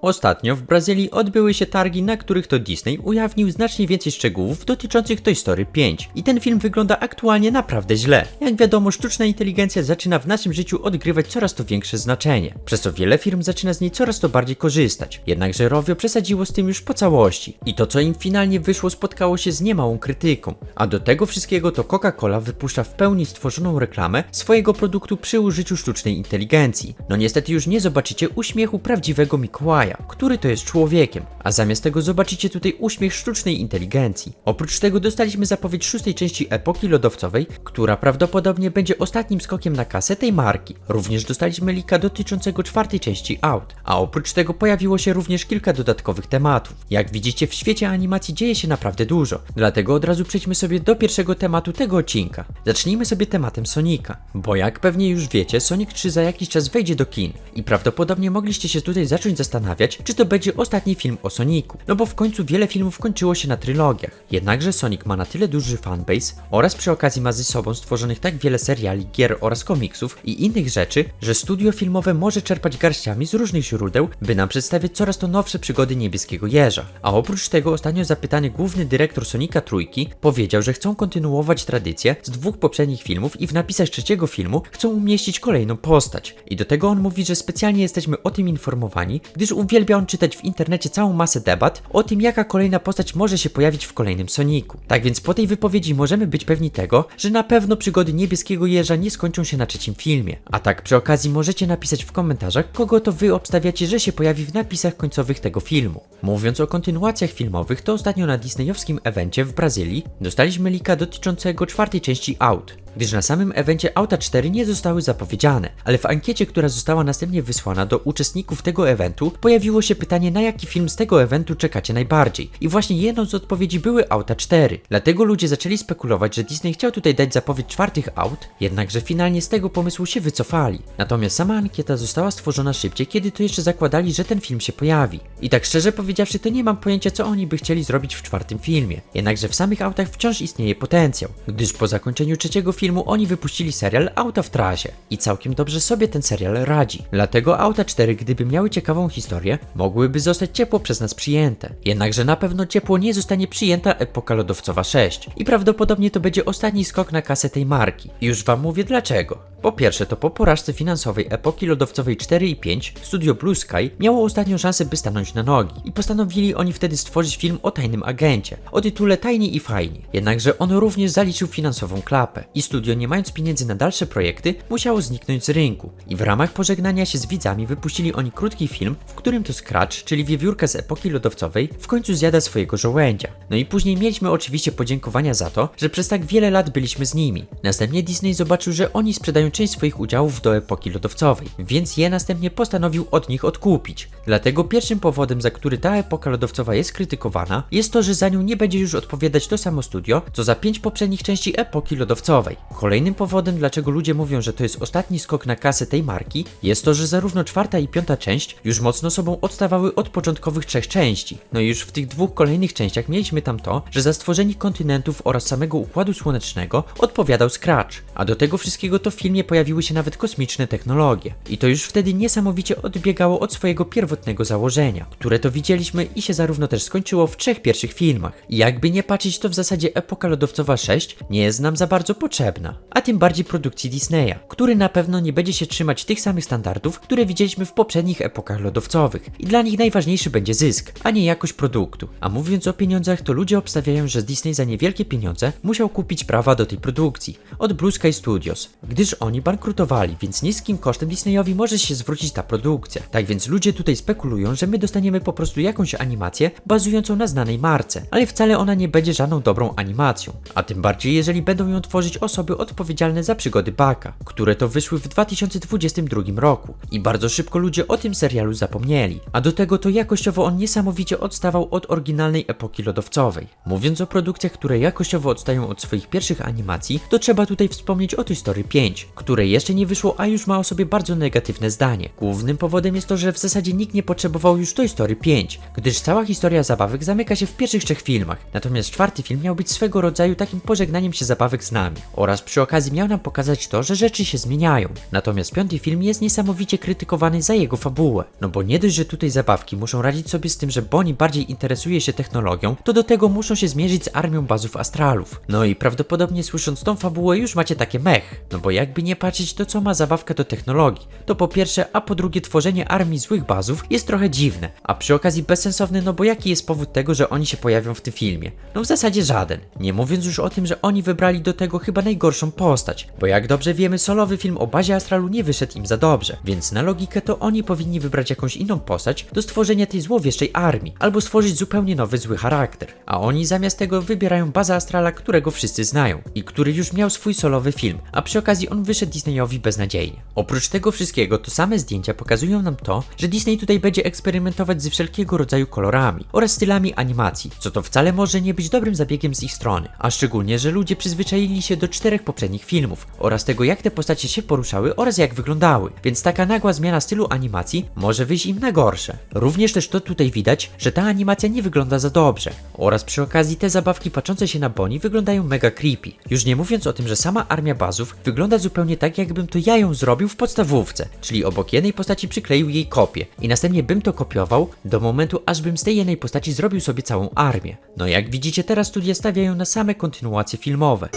Ostatnio w Brazylii odbyły się targi, na których to Disney ujawnił znacznie więcej szczegółów dotyczących Toy Story 5 i ten film wygląda aktualnie naprawdę źle. Jak wiadomo, sztuczna inteligencja zaczyna w naszym życiu odgrywać coraz to większe znaczenie, przez co wiele firm zaczyna z niej coraz to bardziej korzystać. Jednakże Rovio przesadziło z tym już po całości i to co im finalnie wyszło spotkało się z niemałą krytyką. A do tego wszystkiego to Coca-Cola wypuszcza w pełni stworzoną reklamę swojego produktu przy użyciu sztucznej inteligencji. No niestety już nie zobaczycie uśmiechu prawdziwego Mikołaja, który to jest człowiekiem, a zamiast tego zobaczycie tutaj uśmiech sztucznej inteligencji. Oprócz tego dostaliśmy zapowiedź szóstej części epoki lodowcowej, która prawdopodobnie będzie ostatnim skokiem na kasę tej marki. Również dostaliśmy lika dotyczącego czwartej części Out, a oprócz tego pojawiło się również kilka dodatkowych tematów. Jak widzicie w świecie animacji dzieje się naprawdę dużo, dlatego od razu przejdźmy sobie do pierwszego tematu tego odcinka. Zacznijmy sobie tematem Sonika, bo jak pewnie już wiecie, Sonic 3 za jakiś czas wejdzie do kin i prawdopodobnie mogliście się tutaj zacząć zastanawiać, czy to będzie ostatni film o Sonicu, no bo w końcu wiele filmów kończyło się na trylogiach. Jednakże Sonic ma na tyle duży fanbase oraz przy okazji ma ze sobą stworzonych tak wiele seriali, gier oraz komiksów i innych rzeczy, że studio filmowe może czerpać garściami z różnych źródeł, by nam przedstawiać coraz to nowsze przygody niebieskiego jeża. A oprócz tego ostatnio zapytany główny dyrektor Sonika Trójki powiedział, że chcą kontynuować tradycję z dwóch poprzednich filmów i w napisach trzeciego filmu chcą umieścić kolejną postać. I do tego on mówi, że specjalnie jesteśmy o tym informowani, gdyż uwielbia on czytać w internecie całą masę debat o tym, jaka kolejna postać może się pojawić w kolejnym Soniku. Tak więc po tej wypowiedzi możemy być pewni tego, że na pewno przygody niebieskiego jeża nie skończą się na trzecim filmie. A tak przy okazji możecie napisać w komentarzach, kogo to wy obstawiacie, że się pojawi w napisach końcowych tego filmu. Mówiąc o kontynuacjach filmowych, to ostatnio na disneyowskim evencie w Brazylii dostaliśmy lika dotyczącego czwartej części Out gdyż na samym evencie Auta 4 nie zostały zapowiedziane, ale w ankiecie, która została następnie wysłana do uczestników tego eventu, pojawiło się pytanie, na jaki film z tego eventu czekacie najbardziej. I właśnie jedną z odpowiedzi były Auta 4. Dlatego ludzie zaczęli spekulować, że Disney chciał tutaj dać zapowiedź czwartych aut, jednakże finalnie z tego pomysłu się wycofali. Natomiast sama ankieta została stworzona szybciej, kiedy to jeszcze zakładali, że ten film się pojawi. I tak szczerze powiedziawszy, to nie mam pojęcia, co oni by chcieli zrobić w czwartym filmie. Jednakże w samych autach wciąż istnieje potencjał, gdyż po zakończeniu trzeciego filmu oni wypuścili serial Auta w trasie i całkiem dobrze sobie ten serial radzi. Dlatego Auta 4, gdyby miały ciekawą historię, mogłyby zostać ciepło przez nas przyjęte. Jednakże na pewno ciepło nie zostanie przyjęta epoka lodowcowa 6 i prawdopodobnie to będzie ostatni skok na kasę tej marki. I już wam mówię dlaczego. Po pierwsze, to po porażce finansowej epoki lodowcowej 4 i 5 studio Blue Sky miało ostatnią szansę, by stanąć na nogi i postanowili oni wtedy stworzyć film o tajnym agencie o tytule Tajni i Fajni. Jednakże on również zaliczył finansową klapę i studio nie mając pieniędzy na dalsze projekty musiało zniknąć z rynku i w ramach pożegnania się z widzami wypuścili oni krótki film, w którym to Scratch, czyli wiewiórka z epoki lodowcowej w końcu zjada swojego żołędzia. No i później mieliśmy oczywiście podziękowania za to, że przez tak wiele lat byliśmy z nimi. Następnie Disney zobaczył, że oni sprzedają część swoich udziałów do epoki lodowcowej, więc je następnie postanowił od nich odkupić. Dlatego pierwszym powodem, za który ta epoka lodowcowa jest krytykowana, jest to, że za nią nie będzie już odpowiadać to samo studio, co za pięć poprzednich części epoki lodowcowej. Kolejnym powodem, dlaczego ludzie mówią, że to jest ostatni skok na kasę tej marki, jest to, że zarówno czwarta i piąta część już mocno sobą odstawały od początkowych trzech części. No i już w tych dwóch kolejnych częściach mieliśmy tam to, że za stworzenie kontynentów oraz samego Układu Słonecznego odpowiadał Scratch, a do tego wszystkiego to w filmie pojawiły się nawet kosmiczne technologie. I to już wtedy niesamowicie odbiegało od swojego pierwotnego założenia, które to widzieliśmy i się zarówno też skończyło w trzech pierwszych filmach. I jakby nie patrzeć, to w zasadzie epoka lodowcowa 6 nie jest nam za bardzo potrzebna, a tym bardziej produkcji Disneya, który na pewno nie będzie się trzymać tych samych standardów, które widzieliśmy w poprzednich epokach lodowcowych. I dla nich najważniejszy będzie zysk, a nie jakość produktu. A mówiąc o pieniądzach, to ludzie obstawiają, że Disney za niewielkie pieniądze musiał kupić prawa do tej produkcji od Blue Sky Studios, gdyż oni bankrutowali, więc niskim kosztem Disneyowi może się zwrócić ta produkcja. Tak więc ludzie tutaj spekulują, że my dostaniemy po prostu jakąś animację bazującą na znanej marce, ale wcale ona nie będzie żadną dobrą animacją. A tym bardziej, jeżeli będą ją tworzyć osoby odpowiedzialne za przygody Baka, które to wyszły w 2022 roku. I bardzo szybko ludzie o tym serialu zapomnieli. A do tego to jakościowo on niesamowicie odstawał od oryginalnej epoki lodowcowej. Mówiąc o produkcjach, które jakościowo odstają od swoich pierwszych animacji, to trzeba tutaj wspomnieć o Toy Story 5, które jeszcze nie wyszło, a już ma o sobie bardzo negatywne zdanie. Głównym powodem jest to, że w zasadzie nikt nie potrzebował już Toy Story 5, gdyż cała historia zabawek zamyka się w pierwszych trzech filmach. Natomiast czwarty film miał być swego rodzaju takim pożegnaniem się zabawek z nami oraz przy okazji miał nam pokazać to, że rzeczy się zmieniają. Natomiast piąty film jest niesamowicie krytykowany za jego fabułę, no bo nie dość, że tutaj zabawki muszą radzić sobie z tym, że Bonnie bardziej interesuje się technologią, to do tego muszą się zmierzyć z armią bazów astralów. No i prawdopodobnie słysząc tą fabułę już macie takie mech. No bo jakby nie patrzeć to co ma zabawka do technologii, to po pierwsze, a po drugie tworzenie armii złych bazów jest trochę dziwne, a przy okazji bezsensowne, no bo jaki jest powód tego, że oni się pojawią w tym filmie? No w zasadzie żaden. Nie mówiąc już o tym, że oni wybrali do tego chyba najgorszą postać, bo jak dobrze wiemy, solowy film o bazie astralu nie wyszedł im za dobrze, więc na logikę to oni powinni wybrać jakąś inną postać do stworzenia tej złowieszczej armii, albo stworzyć zupełnie nowy zły charakter. A oni zamiast tego wybierają bazę astrala, którego wszyscy znają i który już miał swój solowy film, a przy okazji on wyszedł Disneyowi beznadziejnie. Oprócz tego wszystkiego, to same zdjęcia pokazują nam to, że Disney tutaj będzie eksperymentować ze wszelkiego rodzaju kolorami oraz stylami animacji, co to wcale może nie być dobrym zabiegiem z ich strony, a szczególnie, że ludzie przyzwyczaili się do czterech poprzednich filmów oraz tego jak te postacie się poruszały oraz jak wyglądały, więc taka nagła zmiana stylu animacji może wyjść im na gorsze. Również też to tutaj widać, że ta animacja nie wygląda za dobrze oraz przy okazji te zabawki patrzące się na Bonnie wyglądają mega creepy. Już nie mówiąc o tym, że sama armia bazów wygląda zupełnie tak jakbym to ja ją zrobił w podstawówce, czyli obok jednej postaci przykleił jej kopię i następnie bym to kopiował do momentu, aż bym z tej jednej postaci zrobił sobie całą armię. No jak widzicie teraz studia stawiają na same kontynuacje filmowe.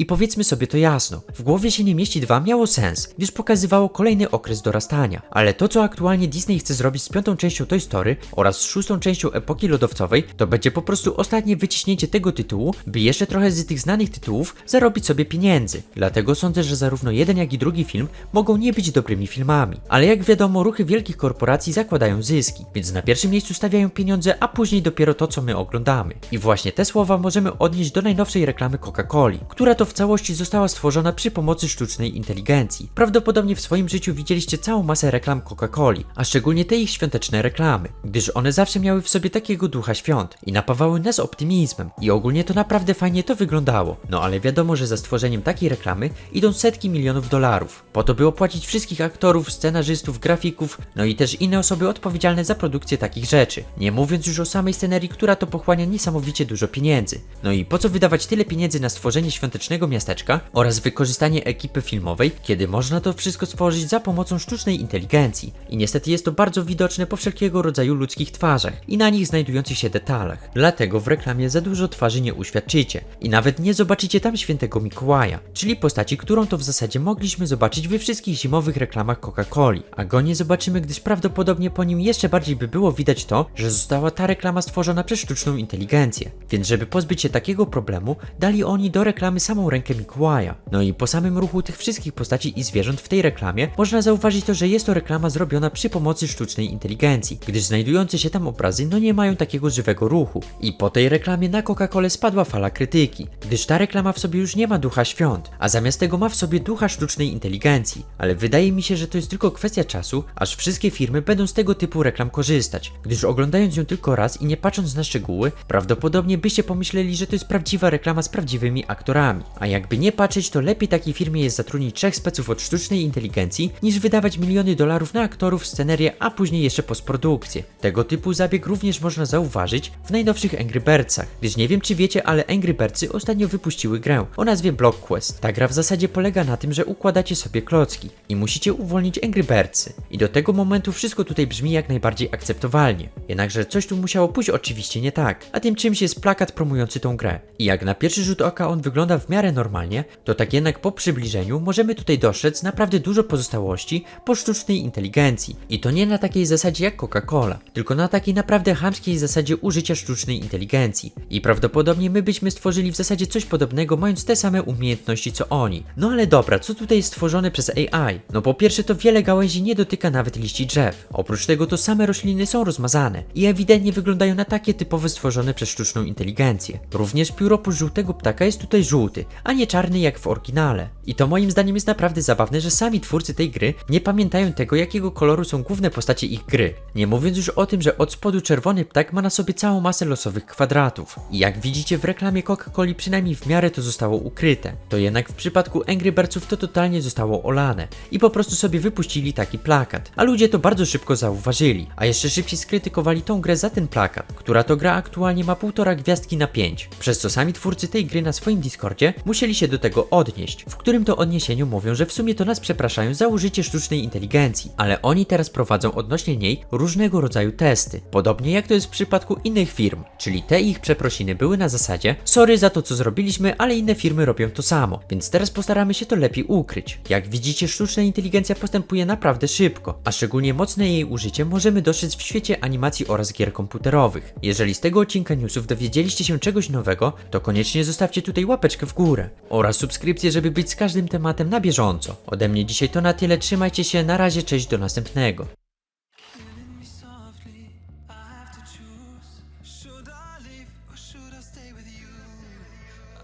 I powiedzmy sobie to jasno, w głowie się nie mieści 2 miało sens, gdyż pokazywało kolejny okres dorastania. Ale to, co aktualnie Disney chce zrobić z piątą częścią Toy Story oraz z szóstą częścią epoki lodowcowej, to będzie po prostu ostatnie wyciśnięcie tego tytułu, by jeszcze trochę z tych znanych tytułów zarobić sobie pieniędzy. Dlatego sądzę, że zarówno jeden, jak i drugi film mogą nie być dobrymi filmami. Ale jak wiadomo, ruchy wielkich korporacji zakładają zyski, więc na pierwszym miejscu stawiają pieniądze, a później dopiero to, co my oglądamy. I właśnie te słowa możemy odnieść do najnowszej reklamy Coca-Coli, która to w całości została stworzona przy pomocy sztucznej inteligencji. Prawdopodobnie w swoim życiu widzieliście całą masę reklam Coca-Coli, a szczególnie te ich świąteczne reklamy, gdyż one zawsze miały w sobie takiego ducha świąt i napawały nas optymizmem i ogólnie to naprawdę fajnie to wyglądało. No ale wiadomo, że za stworzeniem takiej reklamy idą setki milionów dolarów, po to by opłacić wszystkich aktorów, scenarzystów, grafików, no i też inne osoby odpowiedzialne za produkcję takich rzeczy. Nie mówiąc już o samej scenerii, która to pochłania niesamowicie dużo pieniędzy. No i po co wydawać tyle pieniędzy na stworzenie świątecznego miasteczka oraz wykorzystanie ekipy filmowej, kiedy można to wszystko stworzyć za pomocą sztucznej inteligencji. I niestety jest to bardzo widoczne po wszelkiego rodzaju ludzkich twarzach i na nich znajdujących się detalach. Dlatego w reklamie za dużo twarzy nie uświadczycie i nawet nie zobaczycie tam świętego Mikołaja, czyli postaci, którą to w zasadzie mogliśmy zobaczyć we wszystkich zimowych reklamach Coca-Coli, a go nie zobaczymy, gdyż prawdopodobnie po nim jeszcze bardziej by było widać to, że została ta reklama stworzona przez sztuczną inteligencję. Więc żeby pozbyć się takiego problemu, dali oni do reklamy samą rękę Mikołaja. No i po samym ruchu tych wszystkich postaci i zwierząt w tej reklamie można zauważyć to, że jest to reklama zrobiona przy pomocy sztucznej inteligencji, gdyż znajdujące się tam obrazy no nie mają takiego żywego ruchu. I po tej reklamie na Coca-Colę spadła fala krytyki, gdyż ta reklama w sobie już nie ma ducha świąt, a zamiast tego ma w sobie ducha sztucznej inteligencji. Ale wydaje mi się, że to jest tylko kwestia czasu, aż wszystkie firmy będą z tego typu reklam korzystać, gdyż oglądając ją tylko raz i nie patrząc na szczegóły, prawdopodobnie byście pomyśleli, że to jest prawdziwa reklama z prawdziwymi aktorami. A jakby nie patrzeć, to lepiej takiej firmie jest zatrudnić trzech speców od sztucznej inteligencji, niż wydawać miliony dolarów na aktorów, scenerię, a później jeszcze postprodukcję. Tego typu zabieg również można zauważyć w najnowszych Angry Birdsach, gdyż nie wiem czy wiecie, ale Angry Birdsy ostatnio wypuściły grę o nazwie Block Quest. Ta gra w zasadzie polega na tym, że układacie sobie klocki i musicie uwolnić Angry Birdsy. I do tego momentu wszystko tutaj brzmi jak najbardziej akceptowalnie. Jednakże coś tu musiało pójść oczywiście nie tak, a tym czymś jest plakat promujący tą grę. I jak na pierwszy rzut oka on wygląda w miarę normalnie, to tak jednak po przybliżeniu możemy tutaj dostrzec naprawdę dużo pozostałości po sztucznej inteligencji. I to nie na takiej zasadzie jak Coca-Cola, tylko na takiej naprawdę chamskiej zasadzie użycia sztucznej inteligencji. I prawdopodobnie my byśmy stworzyli w zasadzie coś podobnego, mając te same umiejętności co oni. No ale dobra, co tutaj jest stworzone przez AI? No po pierwsze to wiele gałęzi nie dotyka nawet liści drzew. Oprócz tego to same rośliny są rozmazane i ewidentnie wyglądają na takie typowe stworzone przez sztuczną inteligencję. Również pióropust żółtego ptaka jest tutaj żółty, a nie czarny jak w oryginale. I to moim zdaniem jest naprawdę zabawne, że sami twórcy tej gry nie pamiętają tego, jakiego koloru są główne postacie ich gry. Nie mówiąc już o tym, że od spodu czerwony ptak ma na sobie całą masę losowych kwadratów. I jak widzicie w reklamie Coca-Coli przynajmniej w miarę to zostało ukryte. To jednak w przypadku Angry Birdsów to totalnie zostało olane i po prostu sobie wypuścili taki plakat. A ludzie to bardzo szybko zauważyli, a jeszcze szybciej skrytykowali tą grę za ten plakat, która to gra aktualnie ma półtora gwiazdki na 5, przez co sami twórcy tej gry na swoim Discordzie musieli się do tego odnieść, w którym to odniesieniu mówią, że w sumie to nas przepraszają za użycie sztucznej inteligencji, ale oni teraz prowadzą odnośnie niej różnego rodzaju testy, podobnie jak to jest w przypadku innych firm, czyli te ich przeprosiny były na zasadzie sorry za to co zrobiliśmy, ale inne firmy robią to samo, więc teraz postaramy się to lepiej ukryć. Jak widzicie sztuczna inteligencja postępuje naprawdę szybko, a szczególnie mocne jej użycie możemy dostrzec w świecie animacji oraz gier komputerowych. Jeżeli z tego odcinka newsów dowiedzieliście się czegoś nowego, to koniecznie zostawcie tutaj łapeczkę w górę oraz subskrypcję, żeby być z każdym tematem na bieżąco. Ode mnie dzisiaj to na tyle, trzymajcie się, na razie, cześć, do następnego.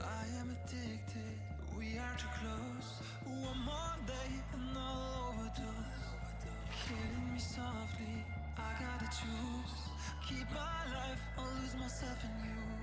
I am addicted. We are too close. One more day and I'll overdose. Killing me softly. I gotta choose. Keep my life or lose myself in you.